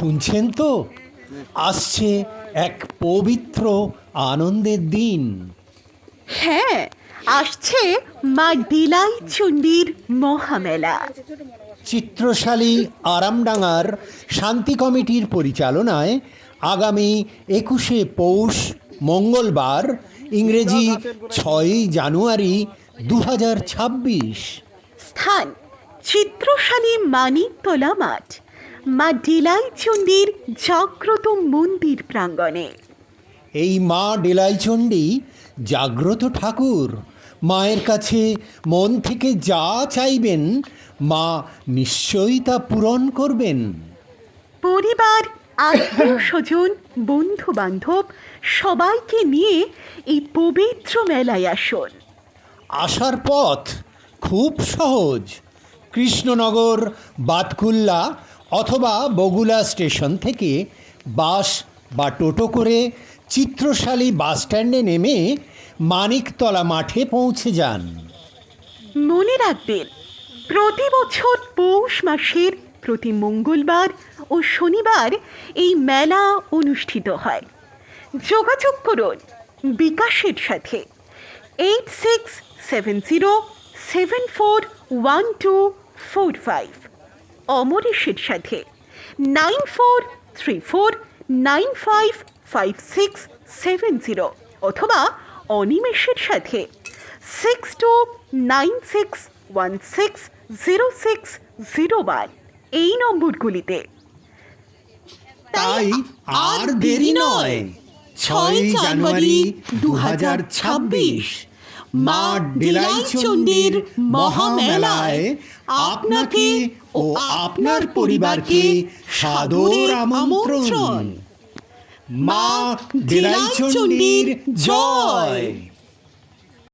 শুনছেন তো? আসছে এক পবিত্র আনন্দের দিন। হ্যাঁ আসছে মা ডিলাই চণ্ডীর মহামেলা। চিত্রশালী আরামডাঙ্গার শান্তি কমিটির পরিচালনায় আগামী একুশে পৌষ মঙ্গলবার ইংরেজি ছয়ই জানুয়ারি দু হাজার ছাব্বিশ। স্থান চিত্রশালী মানিকতলা মাঠ। মা ডিলাই চণ্ডীর জাগ্রত মন্দির প্রাঙ্গণে। এই মা ডেলাইচণ্ডী জাগ্রত ঠাকুর মায়ের কাছে মন থেকে যা চাইবেন মা নিশ্চয়ই তা পূরণ করবেন। পরিবার আত্মীয় স্বজন বন্ধু বান্ধব সবাইকে নিয়ে এই পবিত্র মেলায় আসুন। আসার পথ খুব সহজ। কৃষ্ণনগর বাতকুল্লা অথবা বগুলা স্টেশন থেকে বাস বা টোটো করে চিত্রশালী বাস স্ট্যান্ডে নেমে মানিকতলা মাঠে পৌঁছে যান। মনে রাখবেন, প্রতি বছর পৌষ মাসের প্রতি মঙ্গলবার ও শনিবার এই মেলা অনুষ্ঠিত হয়। যোগাযোগ করুন বিকাশের সাথে eight six seven zero seven four one two four five. অমরেশের সাথে। Nine four three four nine five five six seven zero অথবা অনিমেষের সাথে। Six two nine six one six zero six zero one এই নম্বরগুলিতে। তাই আর দেরি নয়। ছয় জানুয়ারি দু হাজার ছাব্বিশ। মা ডেলাইচণ্ডীর মহামেলায় আপনাকে ও আপনার পরিবারকে সাদর আমন্ত্রণ। মা ডেলাইচণ্ডীর জয়।